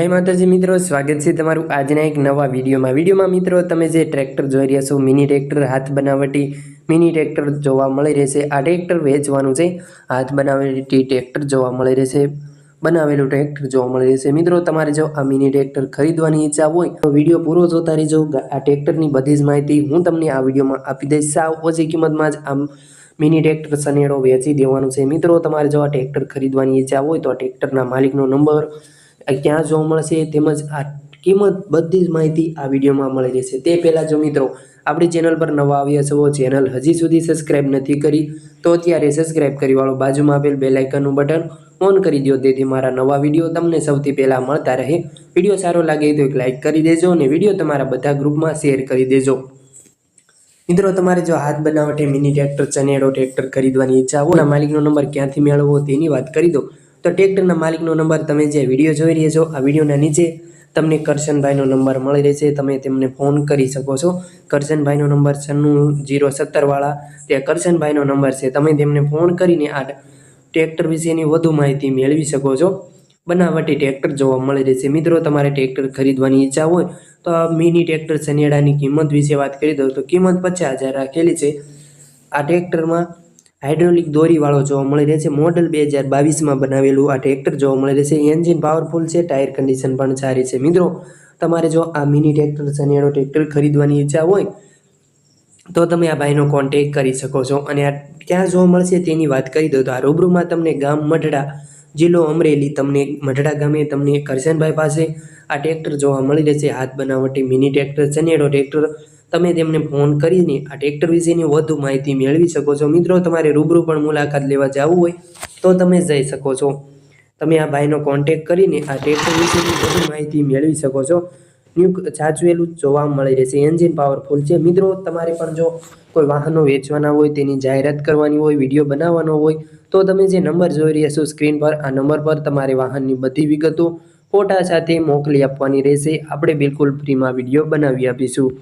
જય માતાજી મિત્રો, સ્વાગત છે તમારું આજના એક નવા વિડીયોમાં. વિડીયોમાં મિત્રો, તમે જે ટ્રેક્ટર જોઈ રહ્યા છો, મિની ટ્રેક્ટર, હાથ બનાવટી મિની ટ્રેક્ટર જોવા મળી રહેશે. આ ટ્રેક્ટર વેચવાનું છે. હાથ બનાવટી ટ્રેક્ટર જોવા મળી રહેશે. બનાવેલું ટ્રેક્ટર જોવા મળી રહેશે. મિત્રો, તમારે જો આ મિની ટ્રેક્ટર ખરીદવાની ઈચ્છા હોય, તો વીડિયો પૂરો જોતા રહેજો. આ ટ્રેક્ટરની બધી જ માહિતી હું તમને આ વિડીયોમાં આપી દઈશ. સાવ ઓછી કિંમતમાં જ આમ મિની ટ્રેક્ટર સનેડો વેચી દેવાનું છે. મિત્રો, તમારે જો આ ટ્રેક્ટર ખરીદવાની ઈચ્છા હોય, તો આ ટ્રેક્ટરના માલિકનો નંબર ક્યાં જોવા મળશે તેમજ આ કિંમત બધી જ માહિતી આ વિડીયોમાં મળી રહેશે. તે પહેલાં જો મિત્રો, આપણી ચેનલ પર નવા આવ્યા છો ચેનલ હજી સુધી સબસ્ક્રાઇબ નથી કરી, તો અત્યારે સબસ્ક્રાઇબ કરી વાળો બાજુમાં આપેલ બે લાઇકનનું બટન ઓન કરી દો તેથી મારા નવા વીડિયો તમને સૌથી પહેલાં મળતા રહે. વીડિયો સારો લાગે તો એક લાઇક કરી દેજો અને વીડિયો તમારા બધા ગ્રુપમાં શેર કરી દેજો. મિત્રો, તમારે જો હાથ બનાવટે મિની ટ્રેક્ટર ચનેડો ટ્રેક્ટર ખરીદવાની ઈચ્છા હોય, માલિકનો નંબર ક્યાંથી મેળવવો તેની વાત કરી દો તો ટ્રેક્ટરના માલિકનો નંબર તમે જે વીડિયો જોઈ રહ્યા છો, આ વિડીયોના નીચે તમને કરશનભાઈનો નંબર મળી રહેશે. તમે તેમને ફોન કરી શકો છો. કરશનભાઈનો નંબર છન્નું જીરો સત્તરવાળા તે કરશનભાઈનો નંબર છે. તમે તેમને ફોન કરીને આ ટ્રેક્ટર વિશેની વધુ માહિતી મેળવી શકો છો. બનાવટી ટ્રેક્ટર જોવા મળી રહેશે. મિત્રો, તમારે ટ્રેક્ટર ખરીદવાની ઈચ્છા હોય તો આ મિની ટ્રેક્ટર સનેડાની કિંમત વિશે વાત કરી દઉં તો કિંમત પચાસ હજાર રાખેલી છે. આ ટ્રેક્ટરમાં હાઇડ્રોલિક દોરીવાળો જોવા મળી રહેશે મોડલ બે હજાર બાવીસમાં બનાવેલું આ ટ્રેક્ટર જોવા મળી રહેશે એન્જિન પાવરફુલ છે ટાયર કન્ડિશન પણ સારી છે. મિત્રો, તમારે જો આ મિની ટ્રેક્ટર સનેડો ટ્રેક્ટર ખરીદવાની ઈચ્છા હોય, તો તમે આ ભાઈનો કોન્ટેક કરી શકો છો. અને આ ક્યાં જોવા મળશે તેની વાત કરી દો તો આ રૂબરૂમાં તમને ગામ મઢડા જિલ્લો અમરેલી, તમને મઢડા ગામે તમને કરશનભાઈ પાસે આ ટ્રેક્ટર જોવા મળી રહેશે. હાથ બનાવટી મિની ટ્રેક્ટર ચનેડો ટ્રેક્ટર તમે તેમને ફોન કરીને આ ટ્રેક્ટર વિશેની વધુ માહિતી મેળવી શકો છો. મિત્રો, તમારે રૂબરૂ પણ મુલાકાત લેવા જવું હોય તો તમે જઈ શકો છો. તમે આ ભાઈનો કોન્ટેક કરીને આ ટ્રેક્ટર વિશેની વધુ માહિતી મેળવી શકો છો. ન્યૂ સાચવેલું જોવા મળી રહેશે. એન્જિન પાવરફુલ છે. મિત્રો, તમારે પણ જો કોઈ વાહનો વેચવાના હોય, તેની જાહેરાત કરવાની હોય, વીડિયો બનાવવાનો હોય, તો તમે જે નંબર જોઈ રહ્યા છો સ્ક્રીન પર, આ નંબર પર તમારે વાહનની બધી વિગતો ફોટા સાથે મોકલી આપવાની રહેશે. આપણે બિલકુલ ફ્રીમાં વીડિયો બનાવી આપીશું.